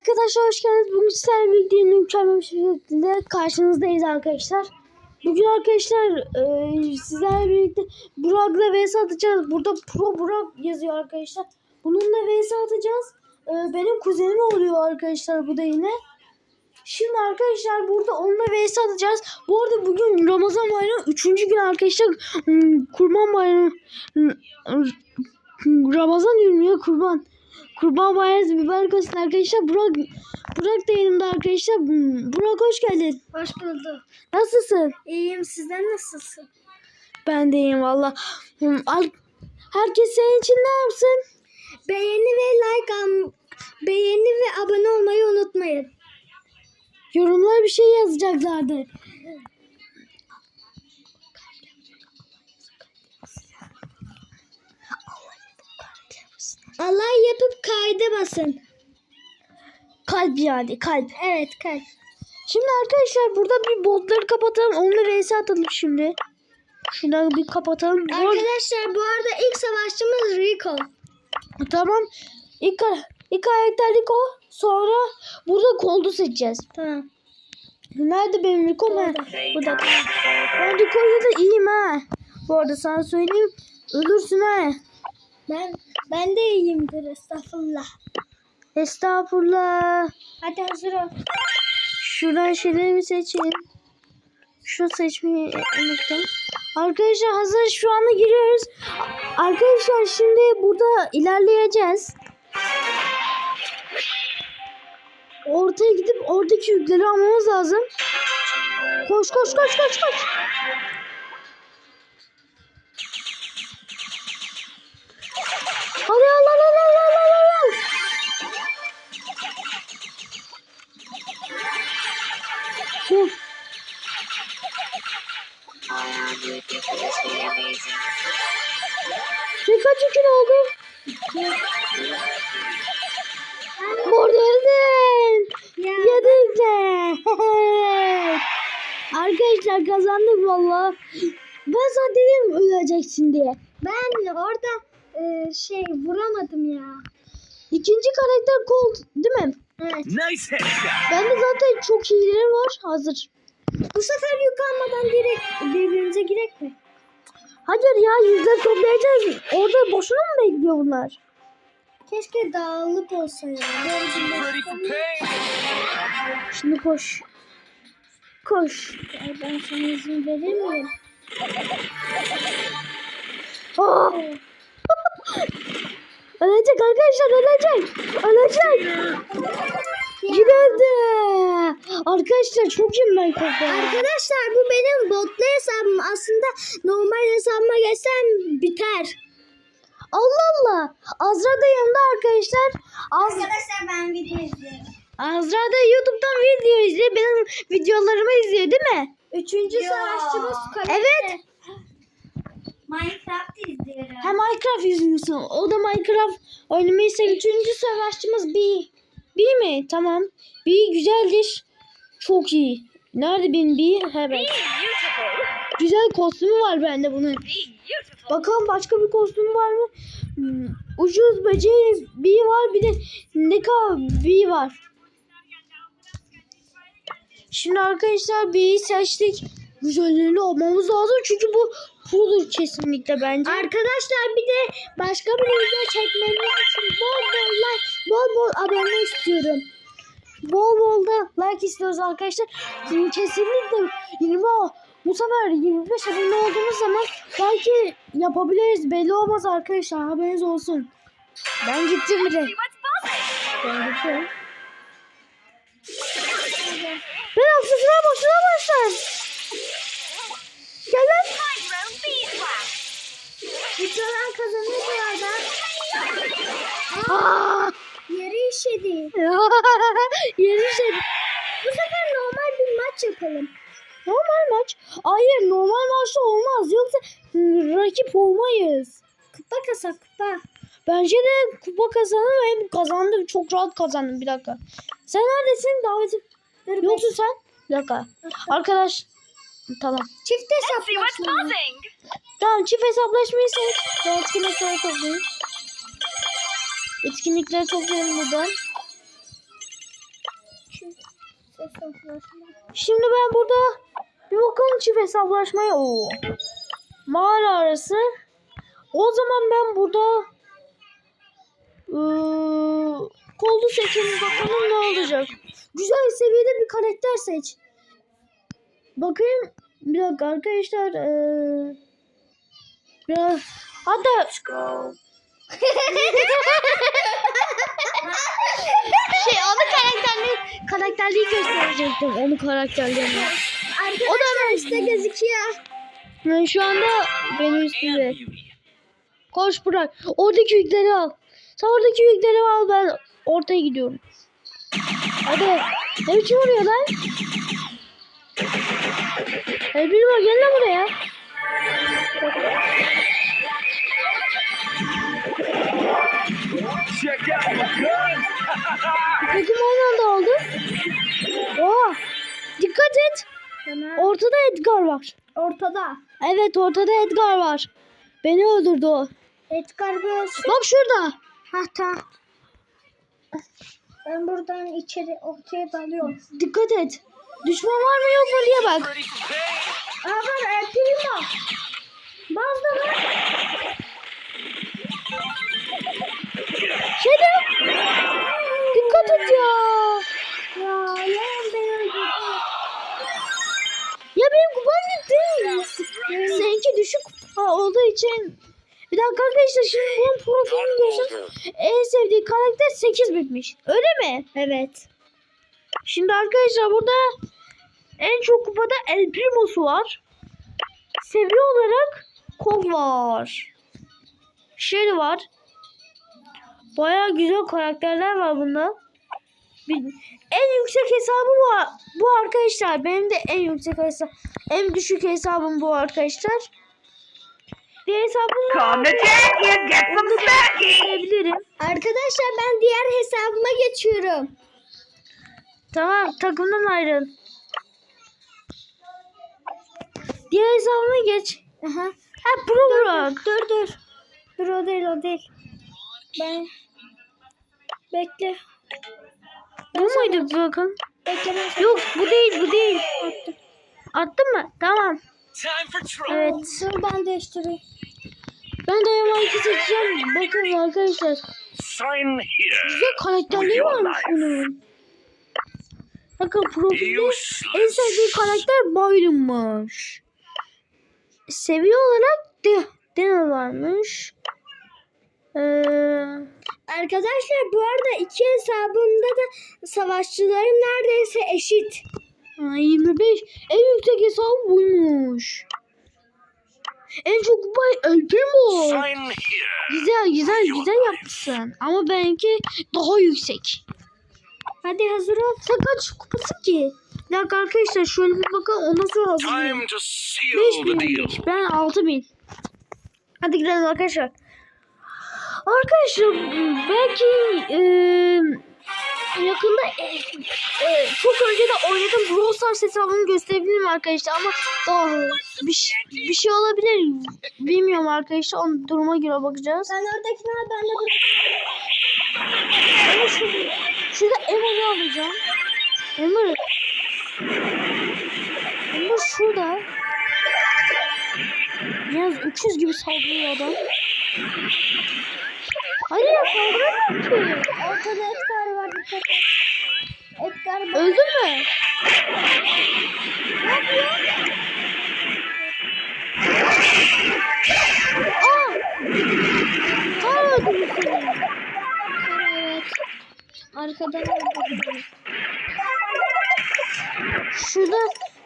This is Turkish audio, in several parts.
Arkadaşlar hoş geldiniz. Bugün sizlerle birlikte yeni mükemmel bir şekilde karşınızdayız arkadaşlar. Bugün arkadaşlar e, sizlerle birlikte Burak'la vs atacağız. Burada Pro Burak yazıyor arkadaşlar. Bununla vs atacağız. E, benim kuzenim oluyor arkadaşlar bu da yine. Şimdi arkadaşlar burada onunla vs atacağız. Bu arada bugün Ramazan bayramı 3. gün arkadaşlar. Hmm, Kurban bayramı. Hmm, Ramazan ya kurban. Kurban bayramı biber olsun arkadaşlar. Burak, Burak da yanımda arkadaşlar. Burak hoş geldin. Hoş bulduk. Nasılsın? İyiyim. Sizden nasılsın? Ben de iyiyim valla. Hmm, al- Herkes senin için ne yapsın? Beğeni ve like al beğeni ve abone olmayı unutmayın. Yorumlara bir şey yazacaklardı. Allah yapıp kayda basın. Kalp yani kalp. Evet kalp. Şimdi arkadaşlar burada bir botları kapatalım. Onunla vs atalım şimdi. Şunları bir kapatalım. Arkadaşlar bu arada ilk savaşçımız Rico. Tamam. İlk, ilk karakter Rico. Sonra burada koldu seçeceğiz. Tamam. Nerede benim Rico? Ha, burada. Ben Rico'yla da iyiyim ha. Bu arada sana söyleyeyim. Ölürsün ha. Ben ben de iyiyimdir estağfurullah. Estağfurullah. Hadi hazır ol. Şuradan şeylerimi seçeyim. Şu seçmeyi unuttum. Arkadaşlar hazır şu anda giriyoruz. Arkadaşlar şimdi burada ilerleyeceğiz. Ortaya gidip oradaki yükleri almamız lazım. Koş koş koş koş koş. Sen kaç yükün oldu? Burada öldün. Ya. Yedin sen. Arkadaşlar kazandık valla. Ben sana dedim öleceksin diye. Ben orada e, şey vuramadım ya. İkinci karakter Colt değil mi? Evet. Nice headshot. Bende zaten çok iyileri var. Hazır. Bu sefer yük almadan direkt birbirimize girek mi? Hayır ya yüzler toplayacağız. Orada boşuna mı bekliyor bunlar? Keşke dağılıp olsa ya. Ready for pain. Şimdi koş. Koş. Ben sana izin verir miyim? Aa! ölecek arkadaşlar ölecek. Ölecek. Girildi. Arkadaşlar çok iyiyim ben korktum. Arkadaşlar bu benim botlu hesabım. Aslında normal hesabıma geçsem biter. Allah Allah. Azra da yanımda arkadaşlar. Az Arkadaşlar ben video izliyorum. Azra da YouTube'dan video izliyor. Benim videolarımı izliyor değil mi? Üçüncü savaşçımız kalite. Evet. Minecraft izliyorum. Ha Minecraft izliyorsun. O da Minecraft oynamayı seviyor. Üçüncü savaşçımız B. B mi? Tamam. B güzeldir. Çok iyi. Nerede benim B? Evet. Güzel kostümü var bende bunun. Bakalım başka bir kostüm var mı? Hmm, ucuz böceği B var. Bir de Neka B var. Şimdi arkadaşlar B'yi seçtik. Güzelliğini almamız lazım. Çünkü bu produr kesinlikle bence. Arkadaşlar bir de başka bir video çekmemiz için bol bol like, bol bol abone istiyorum. Bol bol da like istiyoruz arkadaşlar. Kesinlikle 20 bu sefer 25 abone olduğumuz zaman belki yapabiliriz. Belli olmaz arkadaşlar. Haberiniz olsun. Ben gittim bile. Ben gittim. Ben aksesine boşuna başlar. Gel lan. Videodan kazanır bu arada. Aa! Yarı işedi. Yeni şey. Bu sefer normal bir maç yapalım. Normal maç. Hayır normal maçta olmaz. Yoksa rakip olmayız. Kupa kasa kupa. Bence de kupa kazandım hem kazandım. Çok rahat kazandım. Bir dakika. Sen neredesin? Davetim. Dur, Yoksun sen. Bir dakika. Arkadaş. Tamam. Çift hesaplaşma. Tamam çift hesaplaşmayı seç. Ben etkinlikleri toplayayım. Etkinlikleri toplayalım buradan. Şimdi ben burada bir bakalım çift hesaplaşmaya. Oo. Mağara arası. O zaman ben burada ıı, kolu seçelim bakalım ne olacak. Güzel seviyede bir karakter seç. Bakayım bir dakika arkadaşlar. Ee, biraz hatta şey onu karakterli karakterliği gösterecektim onu karakterlerini. Arkadaşlar işte gözüküyor. Yani şu anda benim üstümde. Koş bırak. Oradaki yükleri al. Sen oradaki yükleri al ben ortaya gidiyorum. Hadi. Ne biçim vuruyor lan? Bir bak gel lan buraya. Takım aynı anda oldu. Oha. Dikkat et. Ortada Edgar var. Ortada. Evet ortada Edgar var. Beni öldürdü o. Edgar Göz. Bak şurada. Ha tamam. Ben buradan içeri ortaya dalıyorum. Dikkat et. Düşman var mı yok mu diye bak. Aa var El Primo. Bazda var. Şeyde. Dikkat et ya. Ya lan ben. Ya benim kupam gitti. Seninki düşük kupa olduğu için. Bir dakika arkadaşlar şimdi bunun profilini görüyorsunuz. En sevdiği karakter 8 bitmiş. Öyle mi? Evet. Şimdi arkadaşlar burada en çok kupada El Primo'su var. Seviye olarak Kov var. Shelly var. Baya güzel karakterler var bunda. En yüksek hesabı bu, bu arkadaşlar. Benim de en yüksek hesap. En düşük hesabım bu arkadaşlar. Bir hesabım var. Onu da gösterebilirim. Arkadaşlar ben diğer hesabıma geçiyorum. Tamam takımdan ayrıl. Diğer hesabıma geç. Aha. Ha pro bırak. Dur dur. Dur o değil o değil. Ben bekle. Bu muydu bakın? Bekle ben Yok bu değil bu değil. Attın mı? Tamam. Evet. Dur ben değiştireyim. Ben de Yaman'ı seçeceğim. Bakın arkadaşlar. Sign here. Güzel karakterleri varmış bunun. Bakın profilde en sevdiği karakter Byron'mış. Seviye olarak de Daniel varmış. Ee, Arkadaşlar bu arada iki hesabımda da savaşçılarım neredeyse eşit. ha, 25. En yüksek hesabı buymuş. En çok Primo. Sign here. Güzel güzel güzel yapmışsın. Ama benimki daha yüksek. Hadi hazır ol. Sen kaç kupası ki? Bir dakika arkadaşlar şöyle bir bakın to seal the 5000 deal. Ben 6000. Hadi gidelim arkadaşlar. Arkadaşlar belki eee, yakında eee, çok önce de oynadığım Brawl Stars hesabımı gösterebilirim arkadaşlar ama daha bir, bir şey olabilir. Bilmiyorum arkadaşlar. Onun duruma göre bakacağız. Sen oradakini al ben de burada. Şurada, Emer'ı alacağım. Emir. Emir şurada. Yalnız 300 gibi saldırıyor adam. Hayır saldıramıyor ki. Ortada Edgar var dikkat et. Edgar bak. Öldün mü? Aa! Aa öldüm seni. Arkadan. Şurada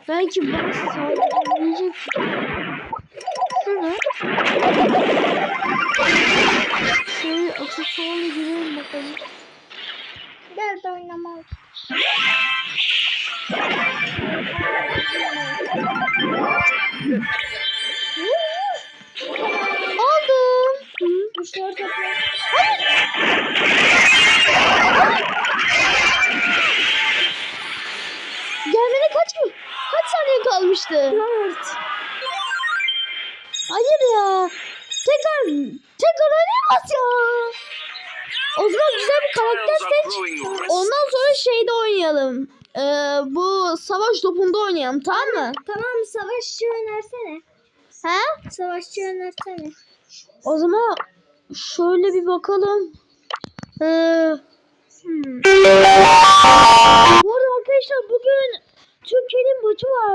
belki bana saldırabilecek. Şurada. Şöyle aksesuarla girelim bakalım. Gel de kalmıştı? Dört. Hayır ya. Tekrar tekrar oynayamaz ya. O zaman güzel bir karakter seç. Ondan sonra şeyde oynayalım. Ee, bu savaş topunda oynayalım tamam mı? Tamam savaşçı önersene. He? Savaşçı önersene. O zaman şöyle bir bakalım.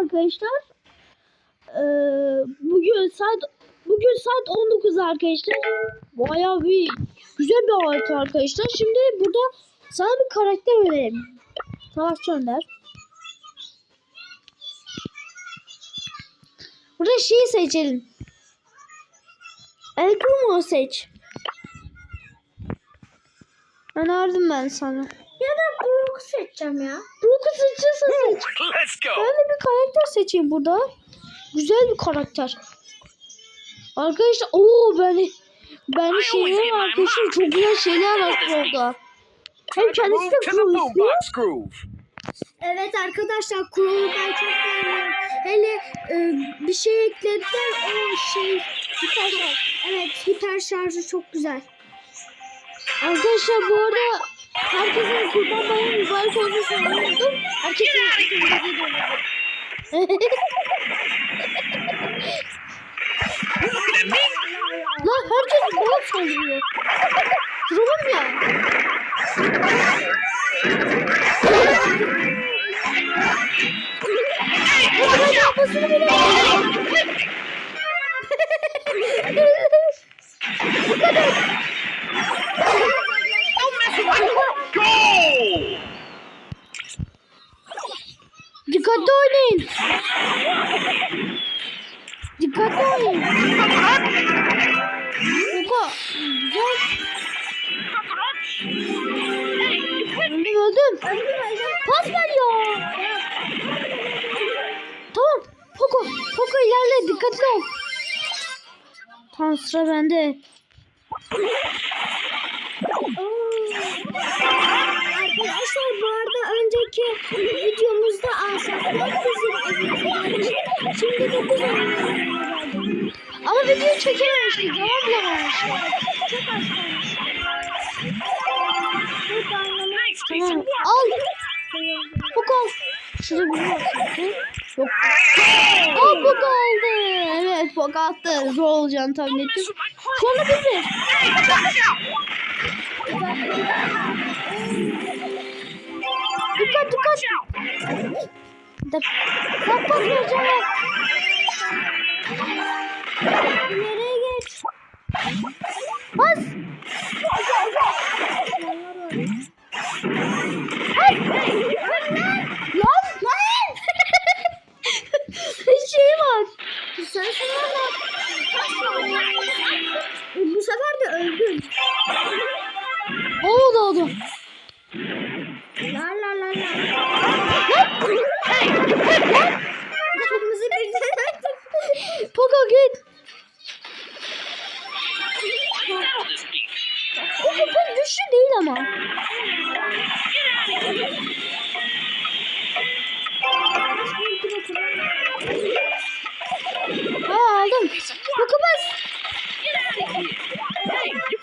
Arkadaşlar. Ee, bugün saat bugün saat 19 arkadaşlar. Bayağı bir güzel bir harita arkadaşlar. Şimdi burada sana bir karakter önerelim. Savaşçı Önder. Burada şeyi seçelim. El Primo seç. Önerdim ben sana. Ya da Brook'u seçeceğim ya. Brook'u seçiyorsan seç. Let's go. Ben de bir karakter seçeyim burada. Güzel bir karakter. Arkadaşlar ooo ben ben şeyler var arkadaşlar çok güzel şeyler var orada. Hem kendisi de groove. Evet arkadaşlar Crow'u ben çok beğeniyorum. Hele e, bir şey eklediler o şey hiper şarj. Evet hiper şarjı çok güzel. Arkadaşlar bu arada herkesin kurban bayramı mübarek olduğunu söylüyordum. Herkesin Lan herkes bana saldırıyor. Duralım ya. Yapmasını bile Goal! Dikkatli oynayın. Dikkatli oynayın. Oka. Güzel. Öldüm öldüm. Pas ver ya. Tamam. Poco. Poco ilerle. Dikkatli ol. Tamam sıra bende. Arkadaşlar bu arada önceki videomuzda bizim evimize gelmiş. Şimdi de geldik. Ama video çekememiştik. Zaman bulamamıştık. Çok az kalmış. Tamam. Al. Poco al. Şurada bir. Yok. Aa Poco aldı. Evet Poco attı. Zor olacağını tahmin ettim. Sonra bitti. Dikkat dikkat. Pas vereceğim. İleriye geç. Pas. Poco git. O pek güçlü değil ama. Ha aldım. Bas.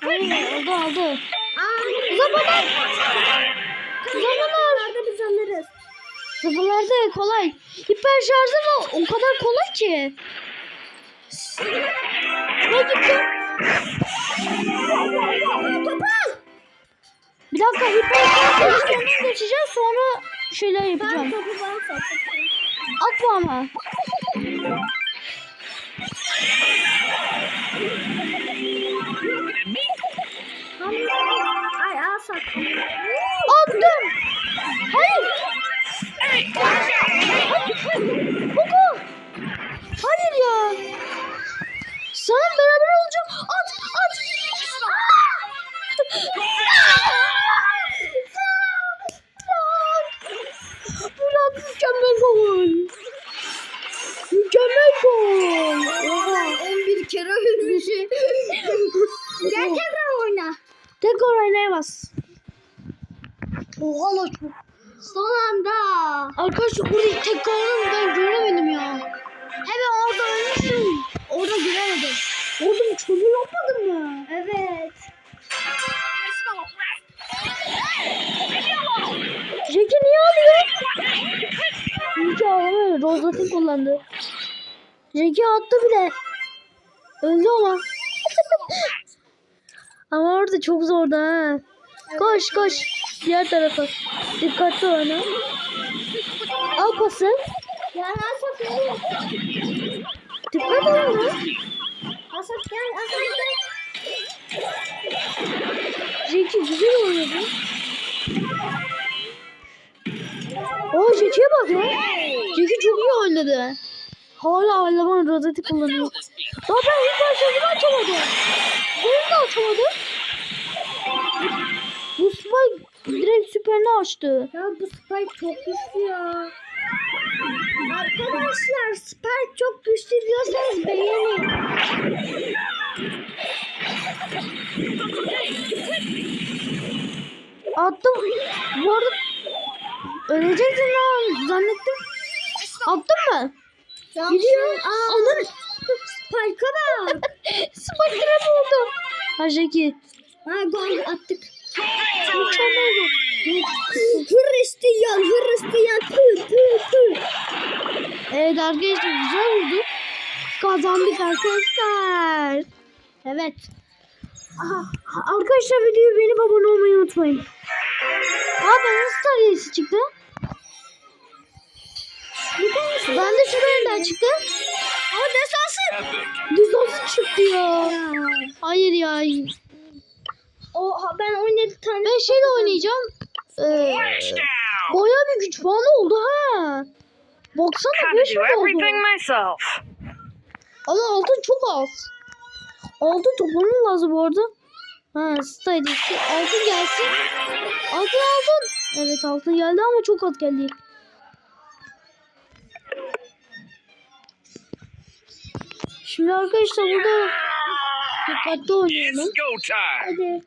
Hayır aldı aldı. Zamanlar. Zamanlar. Biz alırız. Sıfırlarda kolay. Hiper şarjı o kadar kolay ki. Ne gitti? Topal. Bir dakika hiper geçeceğiz sonra şeyler yapacağım. Atma ama. Ay al sattım. Rosetin kullandı. Jackie attı bile. Öldü ama. ama orada çok zordu ha. Koş koş. Diğer tarafa. Dikkatli ol ana. Al pası. Ya Asaf gel. Dikkat ol ana. Asaf gel. Asaf gel. Jackie güzel oynadı. Oo Jackie'ye bak lan. Jackie çok iyi oynadı. Hala ağlaman rozeti kullanıyor. Daha ben ilk başladığımı açamadım. Benim de açamadım. Bu Spike direkt süperini açtı. Ya bu Spike çok güçlü ya. Arkadaşlar Spike çok güçlü diyorsanız beğenin. Attım. Bu arada öleceksin lan zannettim. Attın mı? Gidiyor. Aa, Ananı. Spike'a bak. Spike direkt oldu. Ha Jackie. ha gol attık. Mükemmel oldu. Hristiyan, Hristiyan, tü tü tü. Evet arkadaşlar güzel vurduk. Kazandık arkadaşlar. Evet. Aha, arkadaşlar videoyu beğenip abone olmayı unutmayın. Aa star hediyesi çıktı. Ben de şu benden çıktı. Aa desansı. Desansı çıktı ya. Hayır ya. Oha ben 17 tane Ben şeyle oynayacağım. Ee, bayağı bir güç puanı oldu ha. Baksana Had 5 to do oldu. Ama altın çok az. Altın toplamam lazım bu arada. Ha stylisi. Altın gelsin. Altın altın. Evet altın geldi ama çok az geldi. Şimdi arkadaşlar burada dikkatli oynayalım. Hadi.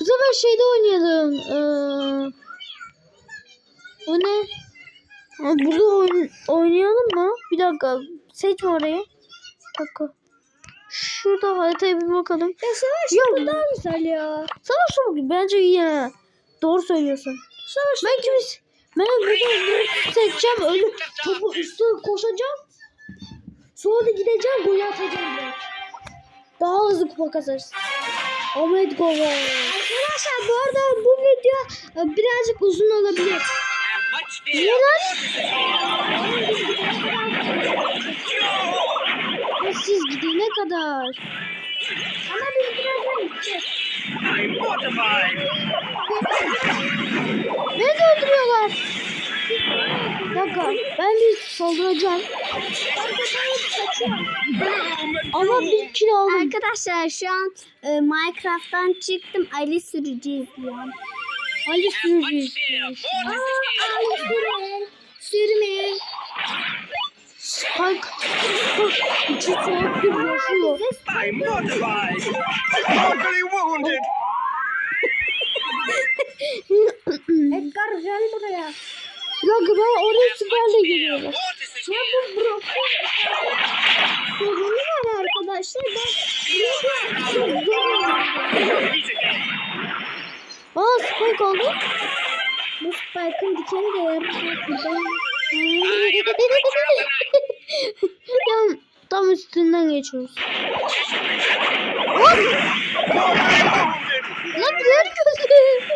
Bu sefer şeyde oynayalım. Ee, o ne? Ha, burada oyn- oynayalım mı? Bir dakika. Seçme orayı. Bir dakika. Şurada haritaya bir bakalım. Ya savaş Ya, bu daha güzel ya. Savaş mı? Bence iyi ha. Doğru söylüyorsun. Savaş Ben kimi ben burada seçeceğim. Öyle topu üstüne koşacağım. Sonra gideceğim gol atacağım direkt. Daha hızlı kupa kazanırsın. Ahmet Gol. Arkadaşlar bu arada bu video e, birazcık uzun olabilir. Niye lan? Siz gidene kadar. Ama biz birazdan gideceğiz. Beni öldürüyorlar. Dakika ben bir saldıracağım. Ama bir kilo aldım. Arkadaşlar şu an e, Minecraft'tan çıktım. Ali sürücü izliyorum. Ali sürücüyüz. Aa, Ali sürme. Sürme. Spike. İki saattir yaşıyor. I'm mortified. Mortally wounded. Edgar gel buraya. Bir dakika ben oraya süperle geliyorum. Ya bu brokoli sorunu var arkadaşlar. Ben çok zor. Aa Spike aldı. Bu Spike'ın dikeni de yarım saat buradan. ya, tam üstünden geçiyoruz. Lan bilir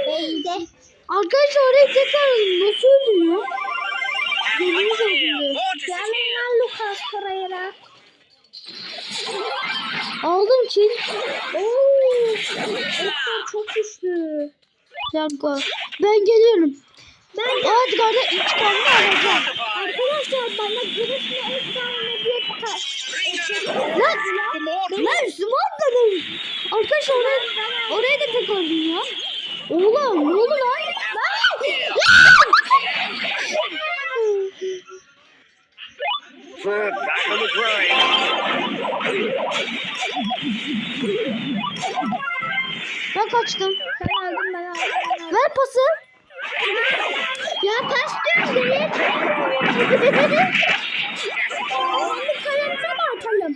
Beyde. Arkadaşlar oraya tekrar nasıl Here. öldürüyor. What is this Gelin lan Lucas Pereira. Aldım kill. Oo, Edgar çok güçlü. Bir dakika. Ben geliyorum. Ben Aa Edgar'da intikamını alacağım. arkadaşlar bana girişme efsane diye ta- Lan, lan üstüme atladım. Arkadaşlar oraya, oraya da tek öldüm ya. Oğlum ne oldu lan? Grind. Ben kaçtım. Ben aldım ben aldım. Ver pası. Ya taş diyorum diye. Onu kalemize mi atalım?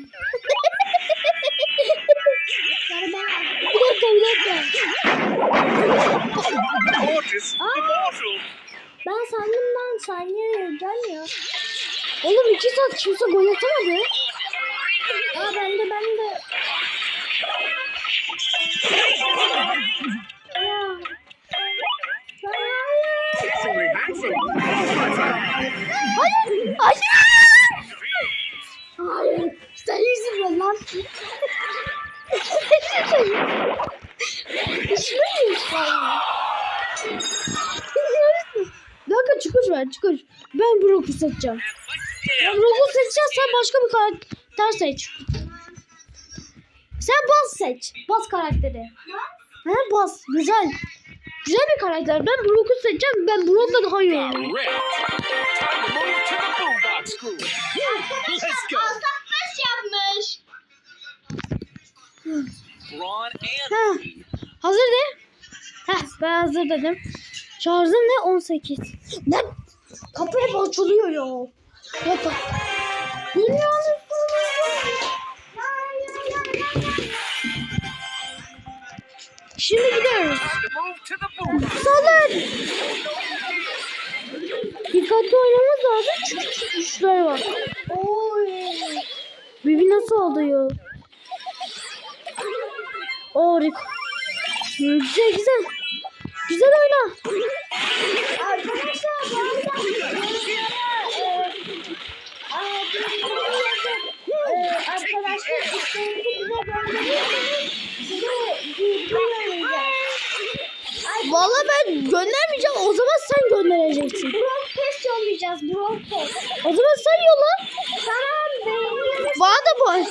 Sarı ben aldım. bir dakika bir dakika. Ben sandım ben saniye gelmiyor. Oğlum iki saat kimse gol atamadı. Aa ben de ben de. Ya. Hayır. Hayır. Hayır. Hayır. Sen yüzünden lan. Dakika çıkış ver çıkış. Ben Brock'u seçeceğim. Ben Brock'u seçeceğim sen başka bir karakter seç. Sen Buzz seç. Buzz karakteri. He Buzz. Güzel. Güzel bir karakter. Ben Brock'u seçeceğim. Ben Brock'la daha iyi go. Nasıl yapmış? Ha. Hazır de. Heh, ben hazır dedim. Şarjım ne? 18. Ne? Kapı hep açılıyor ya. Ya kap- Dünyanın. Şimdi gidiyoruz. Salın. Dikkatli oynamamız lazım çünkü çıkışlar var. Oy. Bibi nasıl oluyor? Harika. Güzel güzel. Güzel oyna. Arkadaşlar bu arada arkadaşlar isteğinizi bize gönderirseniz size bilgi vereceğiz. Valla ben göndermeyeceğim. O zaman sen göndereceksin. Pass yollayacağız. Pass. O zaman sen yolla. Tamam. Bana da bu.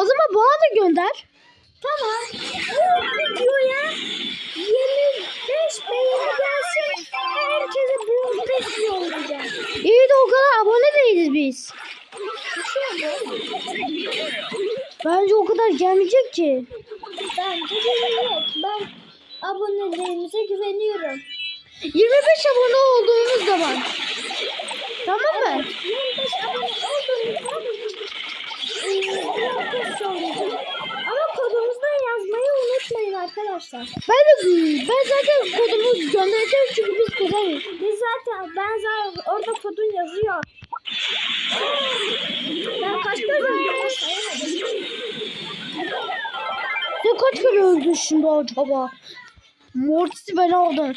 O zaman bana da gönder. Tamam. Bu videoya 25 beğeni gelsin. Herkese Brawl Pass yollayacağız. İyi de o kadar abone değiliz biz. Bence o kadar gelmeyecek ki. Bence gelecek. Ben abonelerimize güveniyorum. 25 abone olduğumuz zaman. Tamam mı? 25 abone olduğunuzda Brawl Pass yollayacağız. Ama kodumuzu da yazmayı unutmayın arkadaşlar. Ben de ben zaten kodumu göndereceğim çünkü biz kazanıyoruz. Biz zaten ben zaten orada kodun yazıyor. Ben kaç kere. Sen kaç kere öldün şimdi acaba? Mortis'i ben aldım.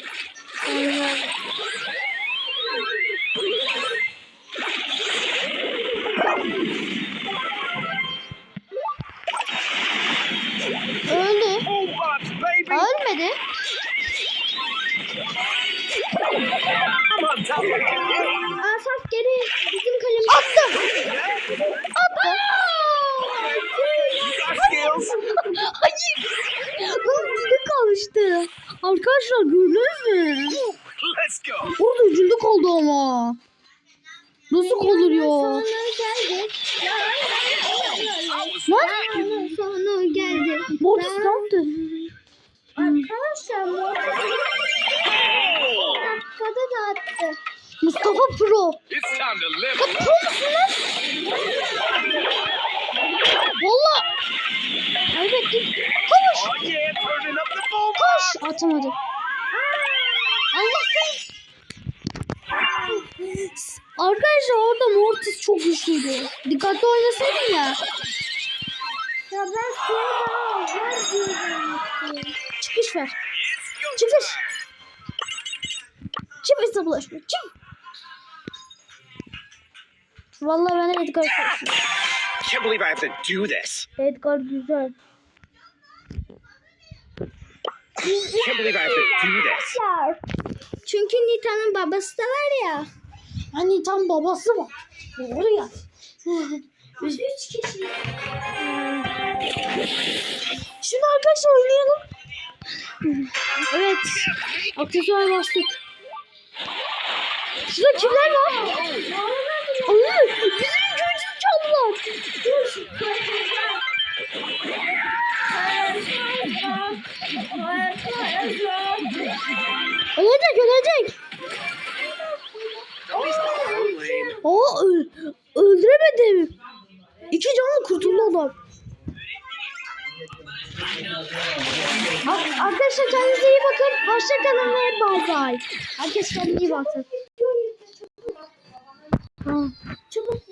Mustafa Pro. It's time to level Pro up. musun lan? Valla. Kaybettik. Koş. Oh. Koş. Atamadı. Allah seni. Arkadaşlar orada Mortis çok güçlüydü. Dikkatli oynasaydın ya. Ya ben suya daha var diyordum. Çıkış ver. Çıkış. time. Çık hesaplaşma. Çık. Vallahi ben Edgar seçtim. Can't believe I have to do this. Edgar güzel. Can't believe I have to do this. Çünkü Nita'nın babası da var ya. Hani tam babası var. Doğru ya. Üç kişi. Şimdi arkadaşlar oynayalım. Evet. Aksesuar bastık. Şurada kimler var? Ay, bizim çocuğu çaldılar. Ölecek ölecek. Aa öl öldüremedim. İki canlı kurtuldu adam. Ar- Arkadaşlar kendinize iyi bakın. Hoşçakalın ve bay. bay. Herkes kendine iyi baksın. Tamam. Çabuk